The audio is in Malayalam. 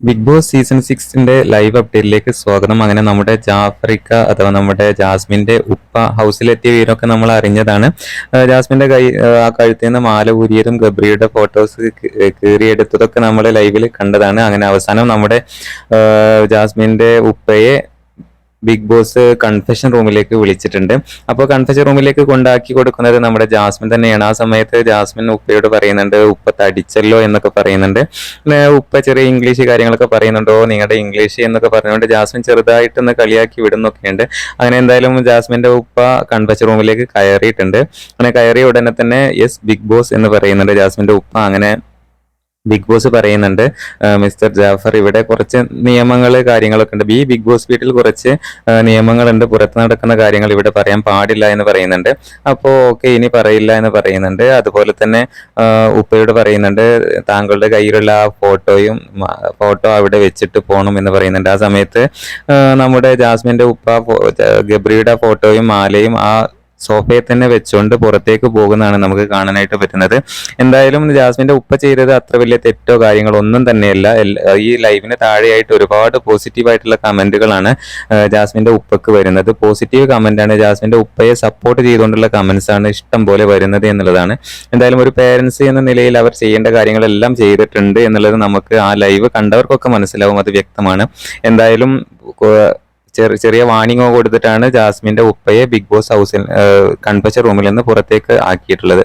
ബിഗ് ബോസ് സീസൺ സിക്സിന്റെ ലൈവ് അപ്ഡേറ്റിലേക്ക് സ്വാഗതം. അങ്ങനെ നമ്മുടെ ജാഫ്രിക്ക അഥവാ നമ്മുടെ ജാസ്മിന്റെ ഉപ്പ ഹൗസിലെത്തിയ വീരൊക്കെ നമ്മൾ അറിഞ്ഞതാണ്. ജാസ്മിന്റെ കൈ ആ, കഴുത്തിൽ നിന്ന് മാല ഊരിയതും ഗബ്രിയുടെ ഫോട്ടോസ് കീറിയെടുത്തതൊക്കെ നമ്മൾ ലൈവിൽ കണ്ടതാണ്. അങ്ങനെ അവസാനം നമ്മുടെ ജാസ്മിന്റെ ഉപ്പയെ ബിഗ് ബോസ് കൺഫെഷൻ റൂമിലേക്ക് വിളിച്ചിട്ടുണ്ട്. അപ്പോൾ കൺഫെഷൻ റൂമിലേക്ക് കൊണ്ടാക്കി കൊടുക്കുന്നത് നമ്മുടെ ജാസ്മിൻ തന്നെയാണ്. ആ സമയത്ത് ജാസ്മിൻ ഉപ്പയോട് പറയുന്നുണ്ട് ഉപ്പ തടിച്ചല്ലോ എന്നൊക്കെ പറയുന്നുണ്ട്. ഉപ്പ ചെറിയ ഇംഗ്ലീഷ് കാര്യങ്ങളൊക്കെ പറയുന്നുണ്ടോ. നിങ്ങളുടെ ഇംഗ്ലീഷ് എന്നൊക്കെ പറഞ്ഞുകൊണ്ട് ജാസ്മിൻ ചെറുതായിട്ടൊന്ന് കളിയാക്കി വിടുന്നൊക്കെയുണ്ട്. അങ്ങനെ എന്തായാലും ജാസ്മിന്റെ ഉപ്പ കൺഫെഷൻ റൂമിലേക്ക് കയറിയിട്ടുണ്ട്. അങ്ങനെ കയറിയ ഉടനെ തന്നെ യെസ് ബിഗ് ബോസ് എന്ന് പറയുന്നുണ്ട് ജാസ്മിന്റെ ഉപ്പ. അങ്ങനെ ബിഗ് ബോസ് പറയുന്നുണ്ട്. മിസ്റ്റർ ജാഫർ ഇവിടെ കുറച്ച് നിയമങ്ങൾ കാര്യങ്ങളൊക്കെ ഉണ്ട്. ഈ ബിഗ് ബോസ് വീട്ടിൽ കുറച്ച് നിയമങ്ങളുണ്ട്. പുറത്ത് നടക്കുന്ന കാര്യങ്ങൾ ഇവിടെ പറയാൻ പാടില്ല എന്ന് പറയുന്നുണ്ട്. അപ്പോൾ ഓക്കെ ഇനി പറയില്ല എന്ന് പറയുന്നുണ്ട്. അതുപോലെ തന്നെ ഉപ്പയോട് പറയുന്നുണ്ട് താങ്കളുടെ കയ്യിലുള്ള ആ ഫോട്ടോയും ഫോട്ടോ അവിടെ വെച്ചിട്ട് പോകണം എന്ന് പറയുന്നുണ്ട്. ആ സമയത്ത് നമ്മുടെ ജാസ്മിന്റെ ഉപ്പ ഗബ്രിയുടെ ഫോട്ടോയും മാലയും ആ സോഫയെ തന്നെ വെച്ചുകൊണ്ട് പുറത്തേക്ക് പോകുന്നതാണ് നമുക്ക് കാണാനായിട്ട് പറ്റുന്നത്. എന്തായാലും ജാസ്മിന്റെ ഉപ്പ ചെയ്തത് അത്ര വലിയ തെറ്റോ കാര്യങ്ങളോ ഒന്നും തന്നെയല്ല. ഈ ലൈവിന് താഴെയായിട്ട് ഒരുപാട് പോസിറ്റീവ് ആയിട്ടുള്ള കമന്റുകളാണ് ജാസ്മിന്റെ ഉപ്പക്ക് വരുന്നത്. പോസിറ്റീവ് കമന്റ് ആണ് ജാസ്മിന്റെ ഉപ്പയെ സപ്പോർട്ട് ചെയ്തുകൊണ്ടുള്ള കമന്റ്സ് ആണ് ഇഷ്ടം പോലെ വരുന്നത് എന്നുള്ളതാണ്. എന്തായാലും ഒരു പേരൻസ് എന്ന നിലയിൽ അവർ ചെയ്യേണ്ട കാര്യങ്ങളെല്ലാം ചെയ്തിട്ടുണ്ട് എന്നുള്ളത് നമുക്ക് ആ ലൈവ് കണ്ടവർക്കൊക്കെ മനസ്സിലാവും അത് വ്യക്തമാണ്. എന്തായാലും ചെറിയ ചെറിയ വാണിംഗ് കൊടുത്തിട്ടാണ് ജാസ്മിന്റെ ഉപ്പയെ ബിഗ് ബോസ് ഹൗസിൽ കൺപച്ച റൂമിൽ നിന്ന് പുറത്തേക്ക് ആക്കിയിട്ടുള്ളത്.